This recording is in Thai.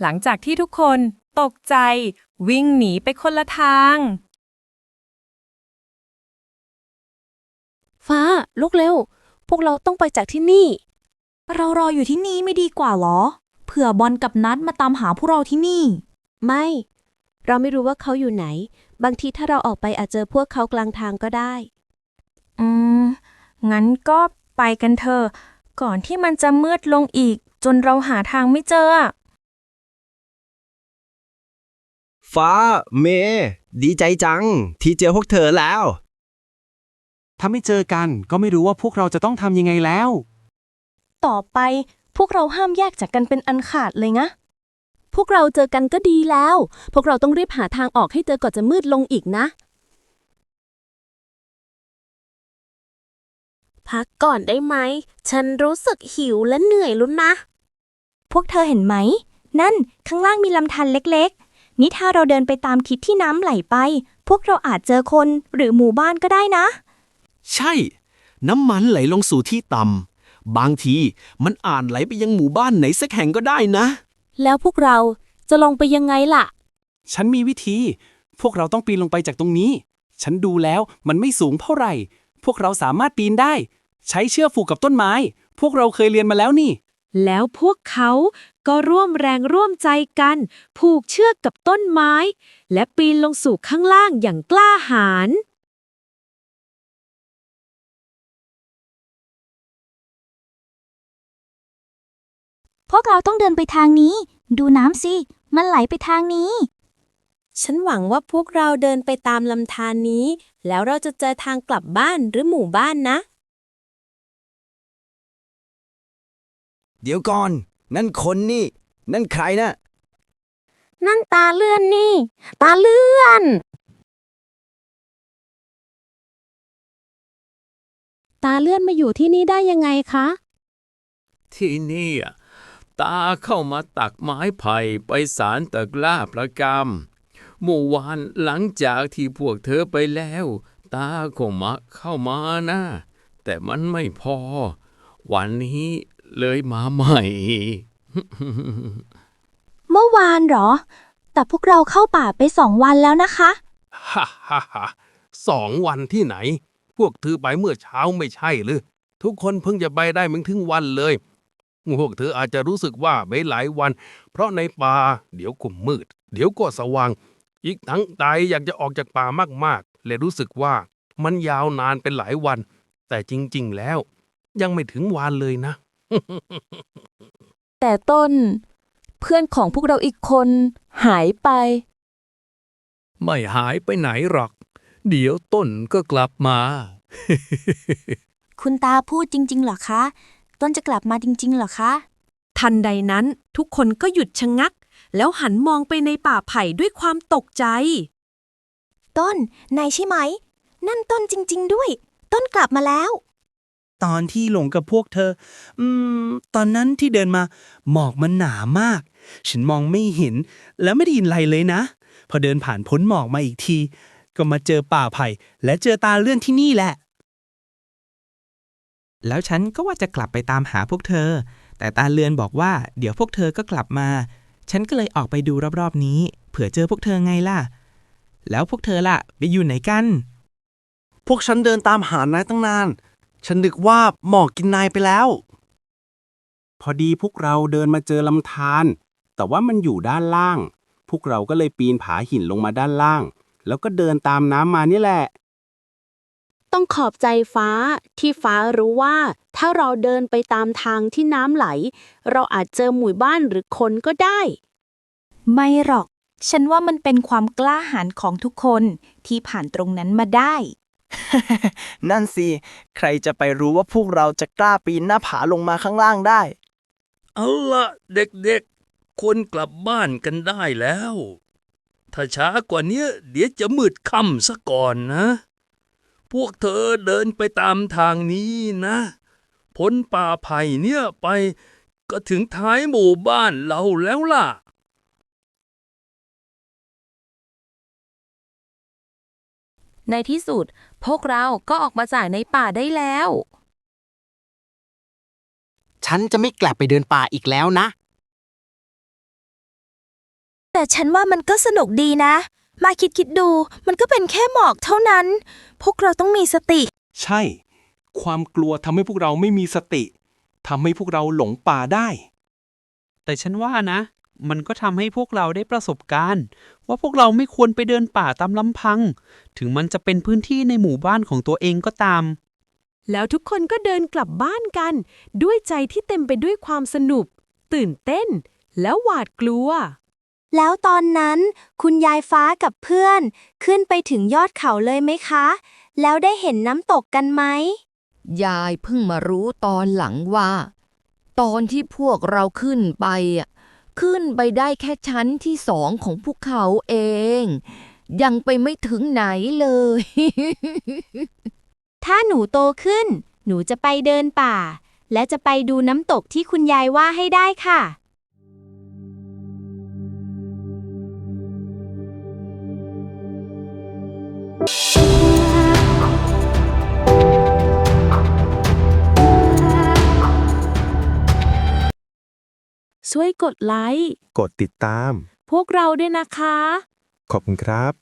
หลังจากที่ทุกคนตกใจ วิ่งหนีไปคนละทาง ฟ้า ลุกเร็ว พวกเราต้องไปจากที่นี่ เรารออยู่ที่นี่ไม่ดีกว่าเหรอ เผื่อบอลกับนัดมาตามหาพวกเราที่นี่ ไม่ เราไม่รู้ว่าเขาอยู่ไหน บางทีถ้าเราออกไปอาจเจอพวกเขากลางทางก็ได้ อืม งั้นก็ไปกันเถอะ ก่อนที่มันจะมืดลงอีก จนเราหาทางไม่เจอ ฟ้าเม ดีใจจัง ที่เจอพวกเธอแล้ว ถ้าไม่เจอกันก็ไม่รู้ว่าพวกเราจะต้องทำยังไงแล้ว ต่อไปพวกเราห้ามแยกจากกันเป็นอันขาดเลยนะ พวกเราเจอกันก็ดีแล้ว พวกเราต้องรีบหาทางออกให้เจอก่อนจะมืดลงอีกนะ พักก่อนได้ไหม ฉันรู้สึกหิวและเหนื่อยลุ้นนะ พวกเธอเห็นไหม นั่นข้างล่างมีลำธารเล็กๆ นี่ถ้าเราเดินไปตามทิศที่น้ำไหลไป พวกเราอาจเจอคนหรือหมู่บ้านก็ได้นะ ใช่ น้ำมันไหลลงสู่ที่ต่ำบางทีมันอาจไหลไปยังหมู่บ้านไหนสักแห่งก็ได้นะ แล้วพวกเราจะลงไปยังไงล่ะ ฉันมีวิธี พวกเราต้องปีนลงไปจากตรงนี้ ฉันดูแล้วมันไม่สูงเท่าไหร่ พวกเราสามารถปีนได้ ใช้เชือกผูกกับต้นไม้ พวกเราเคยเรียนมาแล้วนี่ แล้วพวกเขาก็ร่วมแรงร่วมใจกัน ผูกเชือกกับต้นไม้ และปีนลงสู่ข้างล่างอย่างกล้าหาญพวกเราต้องเดินไปทางนี้ ดูน้ำสิ มันไหลไปทางนี้ ฉันหวังว่าพวกเราเดินไปตามลำธารนี้ แล้วเราจะเจอทางกลับบ้านหรือหมู่บ้านนะ เดี๋ยวก่อน นั่นคนนี่ นั่นใครนะ นั่นตาเลื่อนนี่ ตาเลื่อน ตาเลื่อนมาอยู่ที่นี่ได้ยังไงคะ ที่นี่อะตาเข้ามาตักไม้ไผ่ไปสารตะกล้าประกรรมเมื่อวานหลังจากที่พวกเธอไปแล้ว ตาก็มาเข้ามานะ แต่มันไม่พอ วันนี้ เลยมาใหม่ เมื่อวานเหรอ แต่พวกเราเข้าป่าไปสองวันแล้วนะคะ ฮ่าฮ่าฮ่าสองวันที่ไหน พวกเธอไปเมื่อเช้าไม่ใช่หรือ ทุกคนเพิ่งจะไปได้มึงถึงวันเลย พวกเธออาจจะรู้สึกว่าไม่หลายวัน เพราะในป่าเดี๋ยวก็มืด เดี๋ยวก็สว่าง อีกทั้งใจอยากจะออกจากป่ามากๆและรู้สึกว่ามันยาวนานเป็นหลายวัน แต่จริง ๆ แล้ว ยังไม่ถึงวันเลยนะ แต่ต้น เพื่อนของพวกเราอีกคนหายไป ไม่หายไปไหนหรอก เดี๋ยวต้นก็กลับมา คุณตาพูดจริง ๆ เหรอคะ ต้นจะกลับมาจริง ๆ เหรอคะ ทันใดนั้นทุกคนก็หยุดชะงัก แล้วหันมองไปในป่าไผ่ด้วยความตกใจ ต้นนายใช่ไหม นั่นต้นจริง ๆ ด้วย ต้นกลับมาแล้ว ตอนที่หลงกับพวกเธอ อืม ตอนนั้นที่เดินมา หมอกมันหนามาก ฉันมองไม่เห็น แล้วไม่ได้ยินอะไรเลยนะ พอเดินผ่านพ้นหมอกมาอีกที ก็มาเจอป่าไผ่ และเจอตาเลื่อนที่นี่แหละ แล้วฉันก็ว่าจะกลับไปตามหาพวกเธอ แต่ตาเลือนบอกว่า เดี๋ยวพวกเธอก็กลับมา ฉันก็เลยออกไปดูรอบๆนี้ เผื่อเจอพวกเธอไงล่ะ แล้วพวกเธอล่ะ ไปอยู่ไหนกัน พวกฉันเดินตามหานายตั้งนาน ฉันนึกว่าหมอกกินนายไปแล้ว พอดีพวกเราเดินมาเจอลำธารแต่ว่ามันอยู่ด้านล่าง พวกเราก็เลยปีนผาหินลงมาด้านล่าง แล้วก็เดินตามน้ำมานี่แหละ ต้องขอบใจฟ้าที่ฟ้ารู้ว่า ถ้าเราเดินไปตามทางที่น้ำไหล เราอาจเจอหมู่บ้านหรือคนก็ได้ ไม่หรอก ฉันว่ามันเป็นความกล้าหาญของทุกคนที่ผ่านตรงนั้นมาได้ นั่นสิ ใครจะไปรู้ว่าพวกเราจะกล้าปีนหน้าผาลงมาข้างล่างได้ เอาละเด็กๆ คนกลับบ้านกันได้แล้ว ถ้าช้ากว่านี้เดี๋ยวจะมืดค่ำซะก่อนนะ พวกเธอเดินไปตามทางนี้นะ พ้นป่าไผ่เนี่ยไปก็ถึงท้ายหมู่บ้านเราแล้วล่ะ ในที่สุด พวกเราก็ออกมาจากในป่าได้แล้ว ฉันจะไม่กลับไปเดินป่าอีกแล้วนะ แต่ฉันว่ามันก็สนุกดีนะ มาคิดคิดดู มันก็เป็นแค่หมอกเท่านั้น พวกเราต้องมีสติ ใช่ ความกลัวทำให้พวกเราไม่มีสติทำให้พวกเราหลงป่าได้ แต่ฉันว่านะ มันก็ทำให้พวกเราได้ประสบการณ์ ว่าพวกเราไม่ควรไปเดินป่าตามลำพัง ถึงมันจะเป็นพื้นที่ในหมู่บ้านของตัวเองก็ตาม แล้วทุกคนก็เดินกลับบ้านกัน ด้วยใจที่เต็มไปด้วยความสนุก ตื่นเต้น แล้วหวาดกลัว แล้วตอนนั้นคุณยายฟ้ากับเพื่อน ขึ้นไปถึงยอดเขาเลยไหมคะ แล้วได้เห็นน้ำตกกันไหม ยายเพิ่งมารู้ตอนหลังว่า ตอนที่พวกเราขึ้นไปอะ ขึ้นไปได้แค่ชั้นที่สองของภูเขาเอง ยังไปไม่ถึงไหนเลย ถ้าหนูโตขึ้น หนูจะไปเดินป่า และจะไปดูน้ำตกที่คุณยายว่าให้ได้ค่ะ ช่วยกดไลค์ กดติดตาม พวกเราด้วยนะคะ ขอบคุณครับ